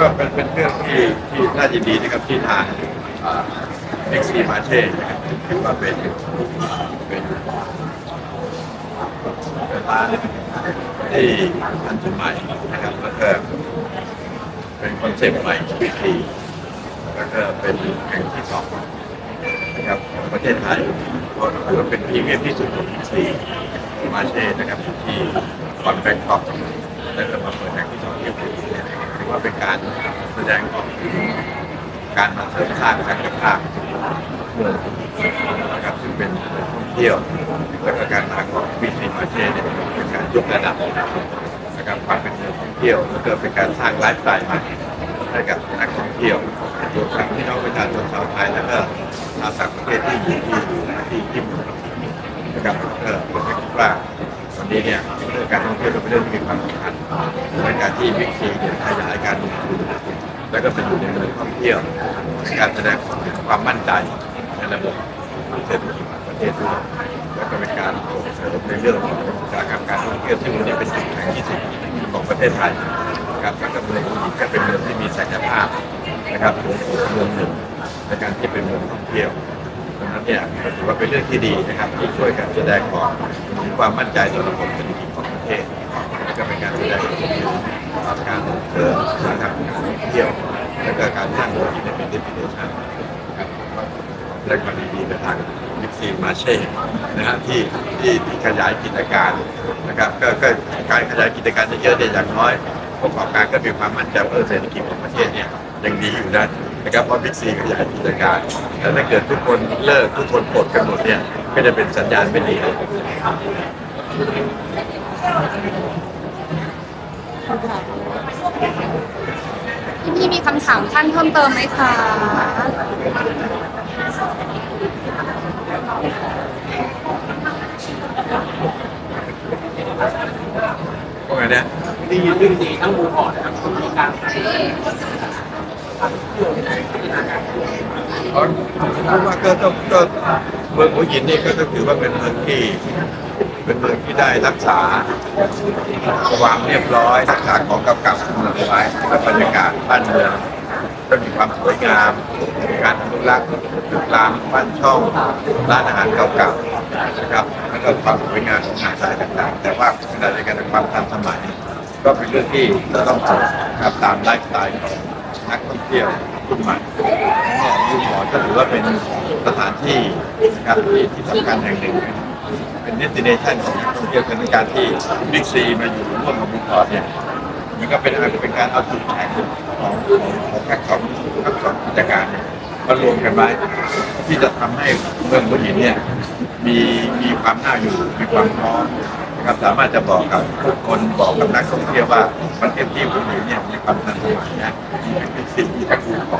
ก็เป็นเป็นเรื่องที่ที่น่ายินดีนะครับที่ทางเอ็กซีมาเช่นะครับถือว่าเป็นเป็นเป็นร้านที่ทันสมัยนะครับแล้วก็เป็นคอนเซ็ปต์ใหม่วิธีแล้วก็เป็นแห่งที่สองนะครับของประเทศไทยก็ถือว่าเป็นพรีเมียมที่สุดของวิธีมาเช่นะครับที่คอนแบงคอกแล้วก็มาเปิดแห่งที่สองที่ภูเก็ตถือ ว่าเป็นการแสดงออกถึงการมาเสริมสร้างศักยภาพเมือนะครับซึ่งเป็นท่องเที่ยวและการมาของวิธีมาเช่เนี่ยเป็นการยกระดับนะครับความเป็นเมืองท่องเที่ยวแล้วก็เป็นการสร้างไลฟ์สไตล์ใหม่ให้กับนักท่องเที่ยวรวมทั้งพี่น้องประชาชนชาวไทยแล้วก็ชาวต่างประเทศที่อยู่ที่ที่ที่มืองนะครับเออผมก็คิดว่า นี้เนี่ยเรื่องการท่องเที่ยวเป็นเรื่องที่มีความสำคัญในการที่วิกซีเนี่ยขยายการลงทุนแล้วก็เป็นอยู่ในเมืองท่องเที่ยวการแสดงความมั่นใจในระบบเศรษฐกิจของประเทศด้วยแล้วก็เป็นการส่งเสริมในเรื่องของอุตสาหกรรมการท่องเที่ยวซึ่งวันนี้เป็นจุดแข็งที่สุดของประเทศไทยนะครับแล้วก็เมืองนี้ก็เป็นเมืองที่มีศักยภาพนะครับเมืองหนึ่งในการที่เป็นเมืองท่องเที่ยว นั้นเนี่ยถือว่าเป็นเรื่องที่ดีนะครับที่ช่วยกันแสดงออกถึงความมั่นใจต่อระบบเศรษฐกิจของประเทศและก็เป็นการแสดงออกถึงการส่งเสริมนะครับการท่องเที่ยวและก็การสร้างธุรกิจในเป็น destination นะครับและก็ดีๆไปทางมิกซีมาเช่นะฮะที่ที่ที่ขยายกิจการนะครับก็ก็การขยายกิจการเยอะๆเนี่ยอย่างน้อยประกอบการก็มีความมั่นใจว่าเออเศรษฐกิจของประเทศเนี่ยยังดีอยู่นะ นะครับเพราะบิ๊กซีขยายกิจการแต่ถ้าเกิดทุกคนเลิกทุกคนปลดกันหมดเนี่ยก็จะเป็นสัญญาณไม่ดีพี่พี่มีคำถามท่านเพิ่มเติมไหมคะว่าไงเนี่ยดีเรื่องดีทั้งหมูอ่อนนะครับมีการ เพราะว่าก็ต้องก็เมืองหัวหินนี่ก็ต้องถือว่าเป็นเมืองที่เป็นเมืองที่ได้รักษาความเรียบร้อยรักษาของเก่าๆเมืองไว้และบรรยากาศบ้านเมืองก็มีความสวยงามการอนุรักษ์ตึกรามบ้านช่องร้านอาหารเก่าๆนะครับแล้วก็ความสวยงามของงานสายต่างๆ แต่ว่าขณะเดียวกันความทันสมัย ก็เป็นเรื่องที่จะต้องทำครับตามไลฟ์สไตล์ของ นักท่องเที่ยวรุ่นใหม่เนี่ยยูหมอก็ถือว่าเป็นสถานที่นะครับที่ที่สำคัญแห่งหนึ่ง เป็นเดสติเนชันของนักท่องเที่ยวคือการที่บิ๊กซีมาอยู่ร่วมกับบุพอเนี่ยมันก็เป็นอาจจะเป็นการเอาจุดแข็งของของทั้งสองทั้งสองกิจการเนี่ยมารวมกันไว้ที่จะทำให้เมืองหัวหินเนี่ยมีมีความน่าอยู่มีความพร้อมะครับสามารถจะบอกกับบุคคนบอกกับนักท่องเที่ยวว่าประเทศที่ผมอยู่เนี่ยมีความทันสมัยนะเป็นสิ่งที่ตะกูลบอก